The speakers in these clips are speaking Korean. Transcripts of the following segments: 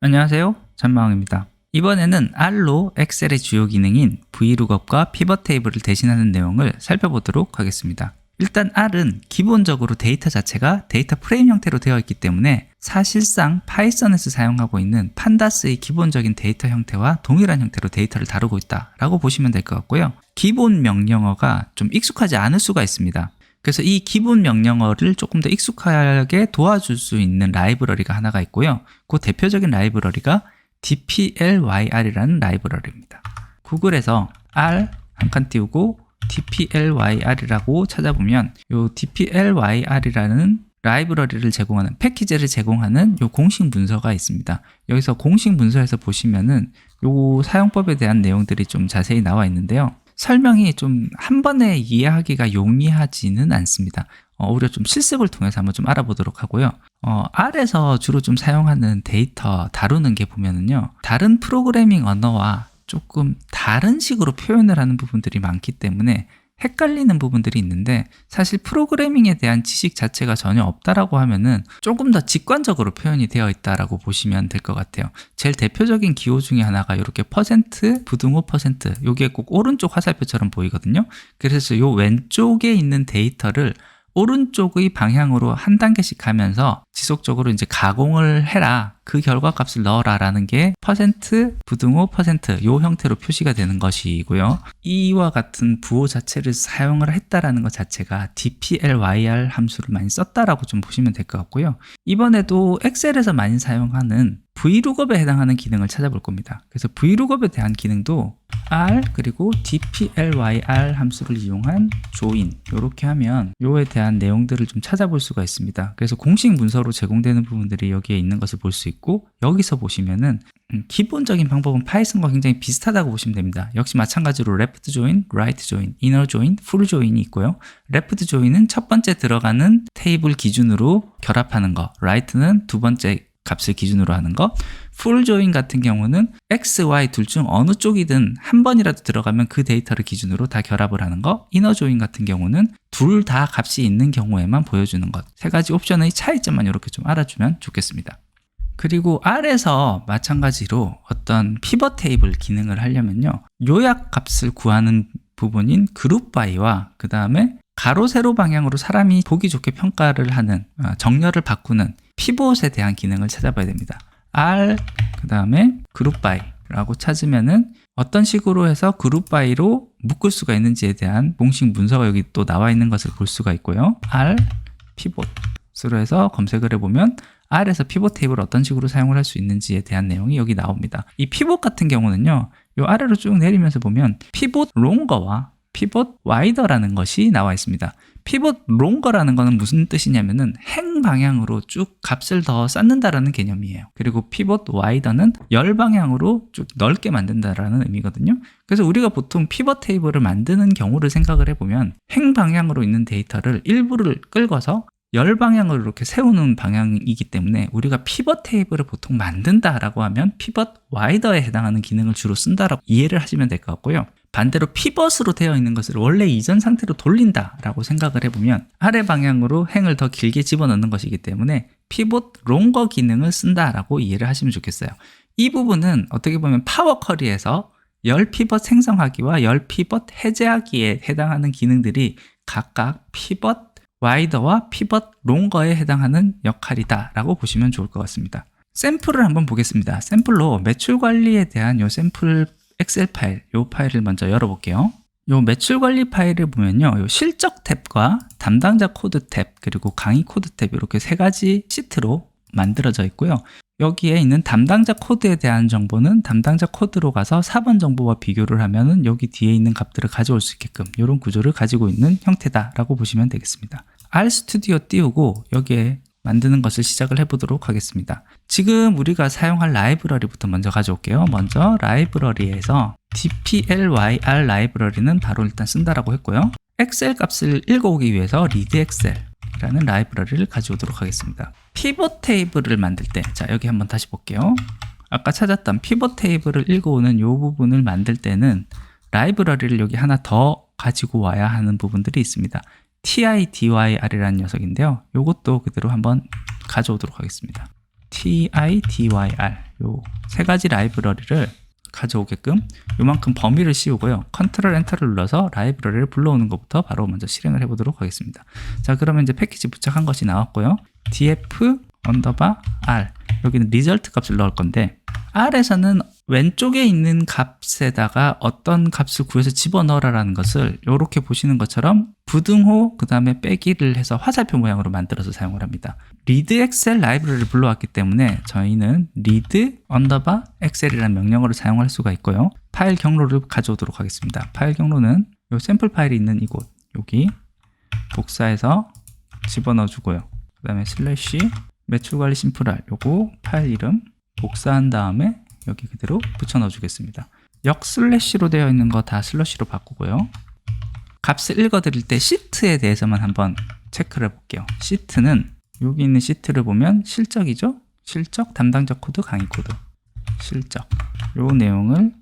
안녕하세요. 잔망입니다. 이번에는 R로 엑셀의 주요 기능인 VLOOKUP과 피벗 테이블을 대신하는 내용을 살펴보도록 하겠습니다. 일단 R은 기본적으로 데이터 자체가 데이터 프레임 형태로 되어 있기 때문에 사실상 파이썬에서 사용하고 있는 판다스의 기본적인 데이터 형태와 동일한 형태로 데이터를 다루고 있다라고 보시면 될 것 같고요. 기본 명령어가 좀 익숙하지 않을 수가 있습니다. 그래서 이 기본 명령어를 조금 더 익숙하게 도와줄 수 있는 라이브러리가 하나가 있고요. 그 대표적인 라이브러리가 dplyr이라는 라이브러리입니다. 구글에서 r 한 칸 띄우고 dplyr이라고 찾아보면 이 dplyr이라는 라이브러리를 제공하는 패키지를 제공하는 요 공식 문서가 있습니다. 여기서 공식 문서에서 보시면은 요 사용법에 대한 내용들이 좀 자세히 나와 있는데요. 설명이 좀 한 번에 이해하기가 용이하지는 않습니다. 어, 오히려 좀 실습을 통해서 한번 좀 알아보도록 하고요. 어, R에서 주로 좀 사용하는 데이터 다루는 게 보면은요, 다른 프로그래밍 언어와 조금 다른 식으로 표현을 하는 부분들이 많기 때문에 헷갈리는 부분들이 있는데 사실 프로그래밍에 대한 지식 자체가 전혀 없다라고 하면은 조금 더 직관적으로 표현이 되어 있다라고 보시면 될 것 같아요. 제일 대표적인 기호 중에 하나가 이렇게 퍼센트, 부등호 퍼센트, 요게 꼭 오른쪽 화살표처럼 보이거든요. 그래서 요 왼쪽에 있는 데이터를 오른쪽의 방향으로 한 단계씩 가면서 지속적으로 이제 가공을 해라. 그 결과 값을 넣어라 라는 게 퍼센트, 부등호 퍼센트 요 형태로 표시가 되는 것이고요. 이와 같은 부호 자체를 사용을 했다라는 것 자체가 dplyr 함수를 많이 썼다라고 좀 보시면 될 것 같고요. 이번에도 엑셀에서 많이 사용하는 VLOOKUP에 해당하는 기능을 찾아볼 겁니다. 그래서 VLOOKUP에 대한 기능도 R 그리고 dplyr 함수를 이용한 join 이렇게 하면 요에 대한 내용들을 좀 찾아볼 수가 있습니다. 그래서 공식 문서로 제공되는 부분들이 여기에 있는 것을 볼 수 있고 여기서 보시면은 음, 기본적인 방법은 파이썬과 굉장히 비슷하다고 보시면 됩니다. 역시 마찬가지로 left join, right join, inner join, full join이 있고요. left join은 첫 번째 들어가는 테이블 기준으로 결합하는 거, right는 두 번째 값을 기준으로 하는 거, full join 같은 경우는 x, y 둘 중 어느 쪽이든 한 번이라도 들어가면 그 데이터를 기준으로 다 결합을 하는 거, inner join 같은 경우는 둘 다 값이 있는 경우에만 보여주는 것. 세 가지 옵션의 차이점만 이렇게 좀 알아주면 좋겠습니다. 그리고 R에서 마찬가지로 어떤 피벗 테이블 기능을 하려면요. 요약 값을 구하는 부분인 그룹 바이와 그 다음에 가로 세로 방향으로 사람이 보기 좋게 평가를 하는 어, 정렬을 바꾸는 피봇에 대한 기능을 찾아봐야 됩니다. R 그 다음에 그룹 바이 라고 찾으면은 어떤 식으로 해서 그룹 바이로 묶을 수가 있는지에 대한 공식 문서가 여기 또 나와 있는 것을 볼 수가 있고요. R 피봇으로 해서 검색을 해보면 R에서 피봇 테이블을 어떤 식으로 사용을 할 수 있는지에 대한 내용이 여기 나옵니다. 이 피봇 같은 경우는요, 요 아래로 쭉 내리면서 보면 피봇 롱거와 피봇 와이더라는 것이 나와 있습니다. 피봇 롱거라는 것은 무슨 뜻이냐면은 행 방향으로 쭉 값을 더 쌓는다라는 개념이에요. 그리고 피봇 와이더는 열 방향으로 쭉 넓게 만든다라는 의미거든요. 그래서 우리가 보통 피벗 테이블을 만드는 경우를 생각을 해보면 행 방향으로 있는 데이터를 일부를 끌고서 열 방향으로 이렇게 세우는 방향이기 때문에 우리가 피벗 테이블을 보통 만든다라고 하면 피벗 와이더에 해당하는 기능을 주로 쓴다라고 이해를 하시면 될 것 같고요. 반대로 피벗으로 되어 있는 것을 원래 이전 상태로 돌린다라고 생각을 해보면 아래 방향으로 행을 더 길게 집어넣는 것이기 때문에 피벗 롱거 기능을 쓴다라고 이해를 하시면 좋겠어요. 이 부분은 어떻게 보면 파워 커리에서 열 피벗 생성하기와 열 피벗 해제하기에 해당하는 기능들이 각각 피벗 와이더와 피벗 롱거에 해당하는 역할이다 라고 보시면 좋을 것 같습니다. 샘플을 한번 보겠습니다. 샘플로 매출 관리에 대한 요 샘플 엑셀 파일, 요 파일을 먼저 열어볼게요. 요 매출 관리 파일을 보면요. 요 실적 탭과 담당자 코드 탭, 그리고 강의 코드 탭 이렇게 세 가지 시트로 만들어져 있고요. 여기에 있는 담당자 코드에 대한 정보는 담당자 코드로 가서 4번 정보와 비교를 하면은 여기 뒤에 있는 값들을 가져올 수 있게끔 이런 구조를 가지고 있는 형태다라고 보시면 되겠습니다. R 스튜디오 띄우고 여기에 만드는 것을 시작을 해보도록 하겠습니다. 지금 우리가 사용할 라이브러리부터 먼저 가져올게요. 먼저 라이브러리에서 dplyr 라이브러리는 바로 일단 쓴다라고 했고요. 엑셀 값을 읽어오기 위해서 read excel이라는 라이브러리를 가져오도록 하겠습니다. 피벗 테이블을 만들 때, 자 여기 한번 다시 볼게요. 아까 찾았던 피벗 테이블을 읽어오는 이 부분을 만들 때는 라이브러리를 여기 하나 더 가지고 와야 하는 부분들이 있습니다. Tidyr이라는 녀석인데요. 이것도 그대로 한번 가져오도록 하겠습니다. tidyr 요 세 가지 라이브러리를 가져오게끔 요만큼 범위를 씌우고요. 컨트롤 엔터를 눌러서 라이브러리를 불러오는 것부터 바로 먼저 실행을 해보도록 하겠습니다. 자 그러면 이제 패키지 부착한 것이 나왔고요. df 언더바 r 여기는 리절트 값을 넣을 건데 r에서는 왼쪽에 있는 값에다가 어떤 값을 구해서 집어넣으라라는 것을 이렇게 보시는 것처럼 부등호 그 다음에 빼기를 해서 화살표 모양으로 만들어서 사용을 합니다. read excel 라이브러리를 불러왔기 때문에 저희는 read 언더바 excel이라는 명령어를 사용할 수가 있고요. 파일 경로를 가져오도록 하겠습니다. 파일 경로는 이 샘플 파일이 있는 이곳 여기 복사해서 집어넣어 주고요. 그 다음에 슬래시 매출 관리 심플할 요거 파일 이름 복사한 다음에 여기 그대로 붙여 넣어 주겠습니다. 역 슬래시로 되어 있는 거 다 슬러시로 바꾸고요. 값을 읽어 드릴 때 시트에 대해서만 한번 체크를 해 볼게요. 시트는 여기 있는 시트를 보면 실적이죠? 실적 담당자 코드 강의 코드 실적 요 내용을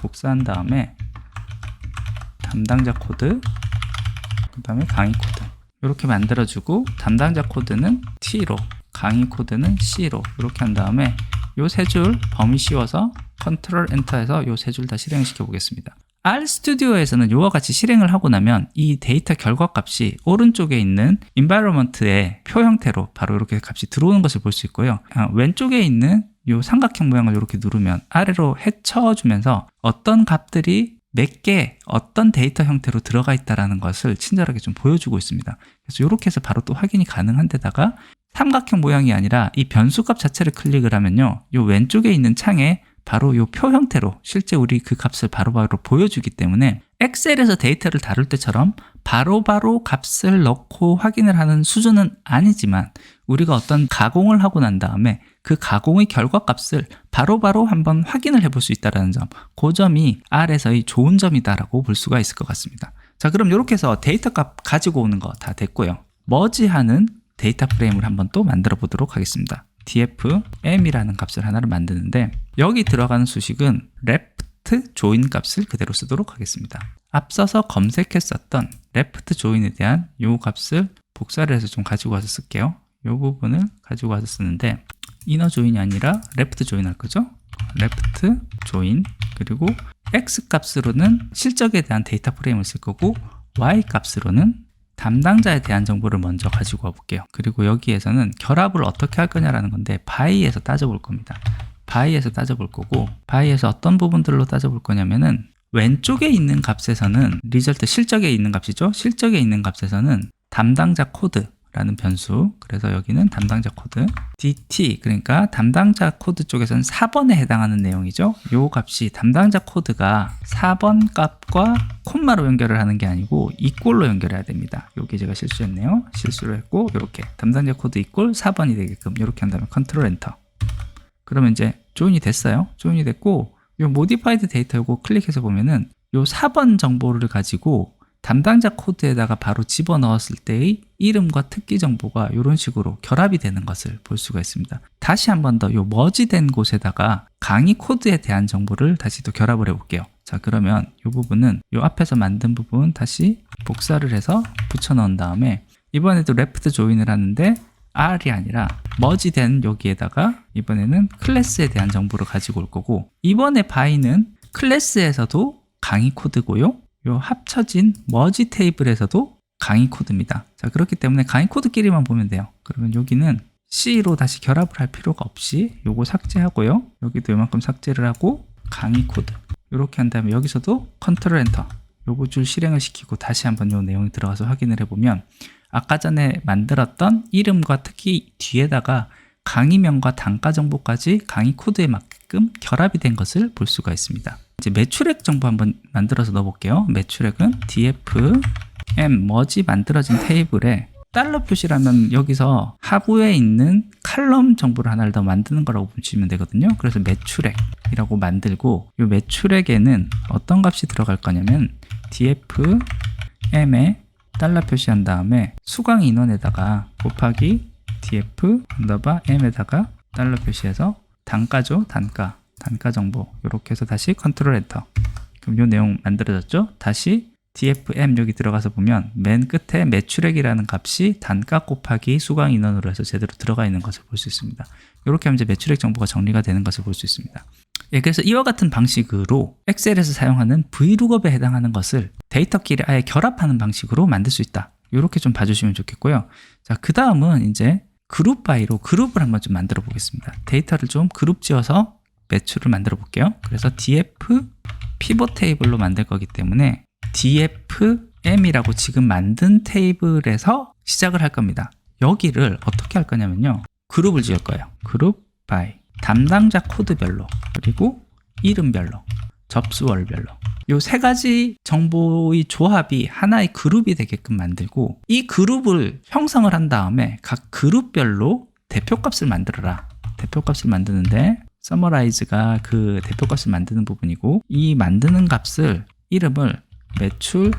복사한 다음에 담당자 코드 그 다음에 강의 코드 이렇게 만들어주고 담당자 코드는 T로 강의 코드는 C로 이렇게 한 다음에 요 세 줄 범위 씌워서 컨트롤 엔터해서 요 세 줄 다 실행시켜 보겠습니다. R 스튜디오에서는 이와 같이 실행을 하고 나면 이 데이터 결과 값이 오른쪽에 있는 environment의 표 형태로 바로 이렇게 값이 들어오는 것을 볼 수 있고요. 아, 왼쪽에 있는 이 삼각형 모양을 이렇게 누르면 아래로 헤쳐주면서 어떤 값들이 몇 개, 어떤 데이터 형태로 들어가 있다는 것을 친절하게 좀 보여주고 있습니다. 그래서 이렇게 해서 바로 또 확인이 가능한 데다가 삼각형 모양이 아니라 이 변수값 자체를 클릭을 하면요. 이 왼쪽에 있는 창에 바로 이 표 형태로 실제 우리 그 값을 바로바로 보여주기 때문에 엑셀에서 데이터를 다룰 때처럼 바로 바로 값을 넣고 확인을 하는 수준은 아니지만 우리가 어떤 가공을 하고 난 다음에 그 가공의 결과 값을 바로 바로 한번 확인을 해볼 수 있다는 점, 그 점이 R에서의 좋은 점이다라고 볼 수가 있을 것 같습니다. 자, 그럼 이렇게 해서 데이터 값 가지고 오는 거 다 됐고요. 머지하는 데이터 프레임을 한번 또 만들어 보도록 하겠습니다. dfm이라는 값을 하나를 만드는데 여기 들어가는 수식은 left join 값을 그대로 쓰도록 하겠습니다. 앞서서 검색했었던 left join에 대한 이 값을 복사를 해서 좀 가지고 와서 쓸게요. 이 부분을 가지고 와서 쓰는데 inner join이 아니라 left join 할 거죠. left join 그리고 x 값으로는 실적에 대한 데이터 프레임을 쓸 거고 y 값으로는 담당자에 대한 정보를 먼저 가지고 와볼게요. 그리고 여기에서는 결합을 어떻게 할 거냐라는 건데 바이에서 따져볼 겁니다. 바이에서 따져볼 거고 바이에서 어떤 부분들로 따져볼 거냐면은 왼쪽에 있는 값에서는 리절트 실적에 있는 값이죠. 실적에 있는 값에서는 담당자 코드 라는 변수. 그래서 여기는 담당자 코드 dt. 그러니까 담당자 코드 쪽에서는 4번에 해당하는 내용이죠. 요 값이 담당자 코드가 4번 값과 콤마로 연결을 하는 게 아니고 이꼴로 연결해야 됩니다. 여기 제가 실수했네요. 실수를 했고 이렇게 담당자 코드 이꼴 4번이 되게끔 이렇게 한다면 컨트롤 엔터 그러면 이제 조인이 됐어요. 조인이 됐고 요 모디파이드 데이터 요거 클릭해서 보면은 요 4번 정보를 가지고 담당자 코드에다가 바로 집어넣었을 때의 이름과 특기 정보가 이런 식으로 결합이 되는 것을 볼 수가 있습니다. 다시 한 번 더 이 머지된 곳에다가 강의 코드에 대한 정보를 다시 또 결합을 해볼게요. 자 그러면 이 부분은 이 앞에서 만든 부분 다시 복사를 해서 붙여 넣은 다음에 이번에도 레프트 조인을 하는데 R이 아니라 머지된 여기에다가 이번에는 클래스에 대한 정보를 가지고 올 거고 이번에 바이는 클래스에서도 강의 코드고요. 요 합쳐진 머지 테이블에서도 강의 코드입니다. 자, 그렇기 때문에 강의 코드끼리만 보면 돼요. 그러면 여기는 C로 다시 결합을 할 필요가 없이 요거 삭제하고요. 여기도 이만큼 삭제를 하고 강의 코드. 이렇게 한 다음에 여기서도 컨트롤 엔터. 요거 줄 실행을 시키고 다시 한번 요 내용이 들어가서 확인을 해보면 아까 전에 만들었던 이름과 특히 뒤에다가 강의명과 단가 정보까지 강의 코드에 맞게끔 결합이 된 것을 볼 수가 있습니다. 이제 매출액 정보 한번 만들어서 넣어볼게요. 매출액은 df m 머지 만들어진 테이블에 달러 표시라면 여기서 하부에 있는 칼럼 정보를 하나를 더 만드는 거라고 보시면 되거든요. 그래서 매출액이라고 만들고 이 매출액에는 어떤 값이 들어갈 거냐면 df m에 달러 표시한 다음에 수강 인원에다가 곱하기 df 언더바 m에다가 달러 표시해서 단가죠 단가 단가 정보 이렇게 해서 다시 컨트롤 엔터 그럼 이 내용 만들어졌죠 다시 DFM 여기 들어가서 보면 맨 끝에 매출액이라는 값이 단가 곱하기 수강 인원으로 해서 제대로 들어가 있는 것을 볼 수 있습니다. 이렇게 하면 이제 매출액 정보가 정리가 되는 것을 볼 수 있습니다. 예, 그래서 이와 같은 방식으로 엑셀에서 사용하는 V룩업에 해당하는 것을 데이터끼리 아예 결합하는 방식으로 만들 수 있다. 이렇게 좀 봐주시면 좋겠고요. 자, 그 다음은 이제 그룹 바이로 그룹을 한번 좀 만들어 보겠습니다. 데이터를 좀 그룹 지어서 매출을 만들어 볼게요. 그래서 df 피벗 테이블로 만들 거기 때문에 dfm이라고 지금 만든 테이블에서 시작을 할 겁니다. 여기를 어떻게 할 거냐면요. 그룹을 지을 거예요. 그룹 바이 담당자 코드별로 그리고 이름별로 접수월별로 요 세 가지 정보의 조합이 하나의 그룹이 되게끔 만들고 이 그룹을 형성을 한 다음에 각 그룹별로 대표값을 만들어라. 대표값을 만드는데 서머라이즈가 그 대표값을 만드는 부분이고 이 만드는 값을 이름을 매출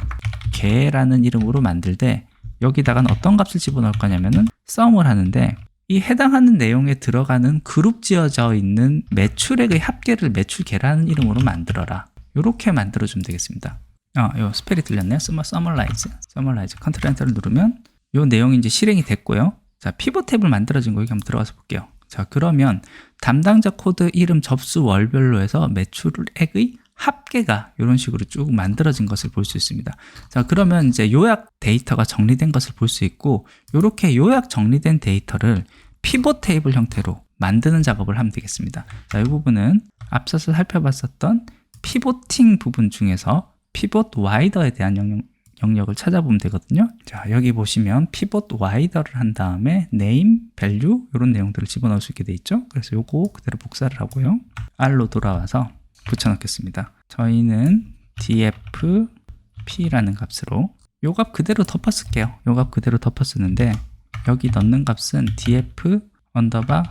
개라는 이름으로 만들 때 여기다가는 어떤 값을 집어넣을 거냐면은 썸을 하는데 이 해당하는 내용에 들어가는 그룹 지어져 있는 매출액의 합계를 매출계라는 이름으로 만들어라. 이렇게 만들어 주면 되겠습니다. 아, 요 스펠이 들렸네요. 서머라이즈, 서머라이즈. 컨트롤 엔터를 누르면 요 내용이 이제 실행이 됐고요. 자, 피벗 탭을 만들어진 거 여기 한번 들어가서 볼게요. 자, 그러면 담당자 코드 이름 접수 월별로 해서 매출액의 합계가 이런 식으로 쭉 만들어진 것을 볼 수 있습니다. 자, 그러면 이제 요약 데이터가 정리된 것을 볼 수 있고, 이렇게 요약 정리된 데이터를 피벗 테이블 형태로 만드는 작업을 하면 되겠습니다. 자, 이 부분은 앞서서 살펴봤었던 피보팅 부분 중에서 피벗 와이더에 대한 영역, 영역을 찾아보면 되거든요. 자, 여기 보시면 피벗 와이더를 한 다음에 name, value 이런 내용들을 집어넣을 수 있게 돼 있죠. 그래서 요거 그대로 복사를 하고요. R로 돌아와서 붙여넣겠습니다. 저희는 dfp라는 값으로 요 값 그대로 덮어 쓸게요. 요 값 그대로 덮어 쓰는데 여기 넣는 값은 df 언더바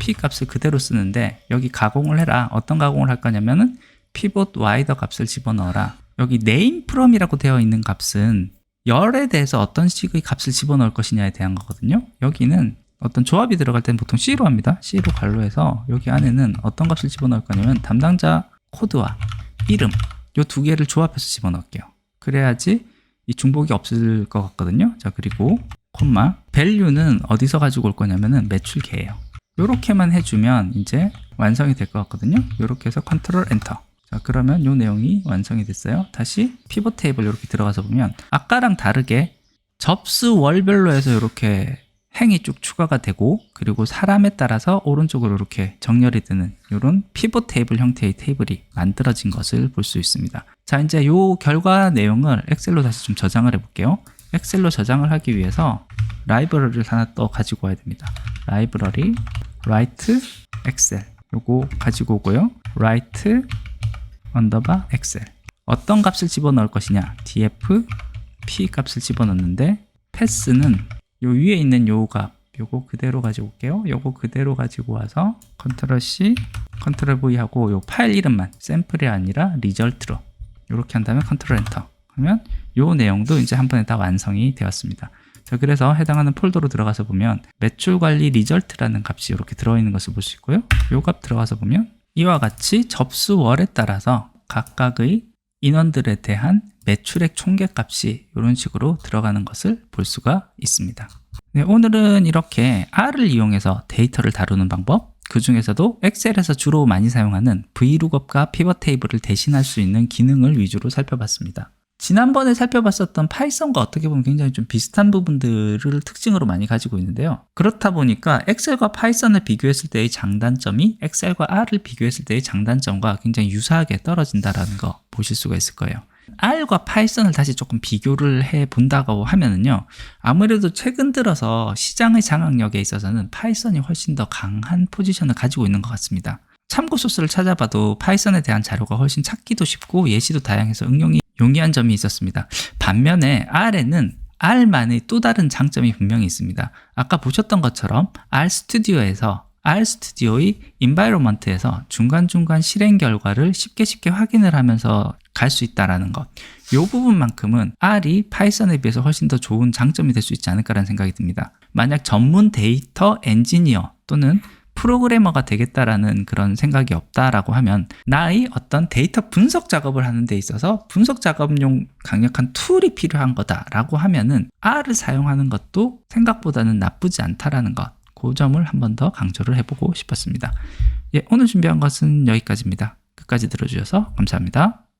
p 값을 그대로 쓰는데 여기 가공을 해라. 어떤 가공을 할 거냐면은 pivot wider 값을 집어넣어라. 여기 name from이라고 되어 있는 값은 열에 대해서 어떤 식의 값을 집어넣을 것이냐에 대한 거거든요. 여기는 어떤 조합이 들어갈 때는 보통 C로 합니다. C로 관로해서 여기 안에는 어떤 값을 집어넣을 거냐면 담당자 코드와 이름 이 두 개를 조합해서 집어넣을게요. 그래야지 이 중복이 없을 것 같거든요. 자 그리고 콤마 value는 어디서 가지고 올 거냐면은 매출계예요. 이렇게만 해주면 이제 완성이 될 것 같거든요. 이렇게 해서 컨트롤 엔터. 자 그러면 이 내용이 완성이 됐어요. 다시 피벗 테이블 이렇게 들어가서 보면 아까랑 다르게 접수 월별로 해서 이렇게 행이 쭉 추가가 되고 그리고 사람에 따라서 오른쪽으로 이렇게 정렬이 되는 이런 피벗 테이블 형태의 테이블이 만들어진 것을 볼 수 있습니다. 자 이제 이 결과 내용을 엑셀로 다시 좀 저장을 해 볼게요. 엑셀로 저장을 하기 위해서 라이브러리를 하나 또 가지고 와야 됩니다. 라이브러리 write 엑셀 요거 가지고 오고요. write 언더바 엑셀. 어떤 값을 집어넣을 것이냐? Df p 값을 집어넣는데 패스는 요 위에 있는 요 값 요거 그대로 가지고 올게요. 요거 그대로 가지고 와서 컨트롤 C 컨트롤 V 하고 요 파일 이름만 샘플이 아니라 리절트로 이렇게 한 다음에 컨트롤 엔터 하면 요 내용도 이제 한 번에 다 완성이 되었습니다. 자 그래서 해당하는 폴더로 들어가서 보면 매출 관리 리절트라는 값이 이렇게 들어있는 것을 볼 수 있고요. 요 값 들어가서 보면 이와 같이 접수월에 따라서 각각의 인원들에 대한 매출액 총계값이 이런 식으로 들어가는 것을 볼 수가 있습니다. 네, 오늘은 이렇게 R을 이용해서 데이터를 다루는 방법, 그 중에서도 엑셀에서 주로 많이 사용하는 VLOOKUP과 피벗 테이블을 대신할 수 있는 기능을 위주로 살펴봤습니다. 지난번에 살펴봤었던 파이썬과 어떻게 보면 굉장히 좀 비슷한 부분들을 특징으로 많이 가지고 있는데요. 그렇다 보니까 엑셀과 파이썬을 비교했을 때의 장단점이 엑셀과 R을 비교했을 때의 장단점과 굉장히 유사하게 떨어진다라는 거 보실 수가 있을 거예요. R과 파이썬을 다시 조금 비교를 해 본다고 하면은요, 아무래도 최근 들어서 시장의 장악력에 있어서는 파이썬이 훨씬 더 강한 포지션을 가지고 있는 것 같습니다. 참고 소스를 찾아봐도 파이썬에 대한 자료가 훨씬 찾기도 쉽고 예시도 다양해서 응용이 용이한 점이 있었습니다. 반면에 R에는 R만의 또 다른 장점이 분명히 있습니다. 아까 보셨던 것처럼 R 스튜디오에서 R 스튜디오의 인바이로먼트에서 중간중간 실행 결과를 쉽게 쉽게 확인을 하면서 갈 수 있다라는 것. 이 부분만큼은 R이 파이썬에 비해서 훨씬 더 좋은 장점이 될 수 있지 않을까라는 생각이 듭니다. 만약 전문 데이터 엔지니어 또는 프로그래머가 되겠다라는 그런 생각이 없다라고 하면 나의 어떤 데이터 분석 작업을 하는 데 있어서 분석 작업용 강력한 툴이 필요한 거다라고 하면은 R을 사용하는 것도 생각보다는 나쁘지 않다라는 것. 그 점을 한 번 더 강조를 해보고 싶었습니다. 예, 오늘 준비한 것은 여기까지입니다. 끝까지 들어주셔서 감사합니다.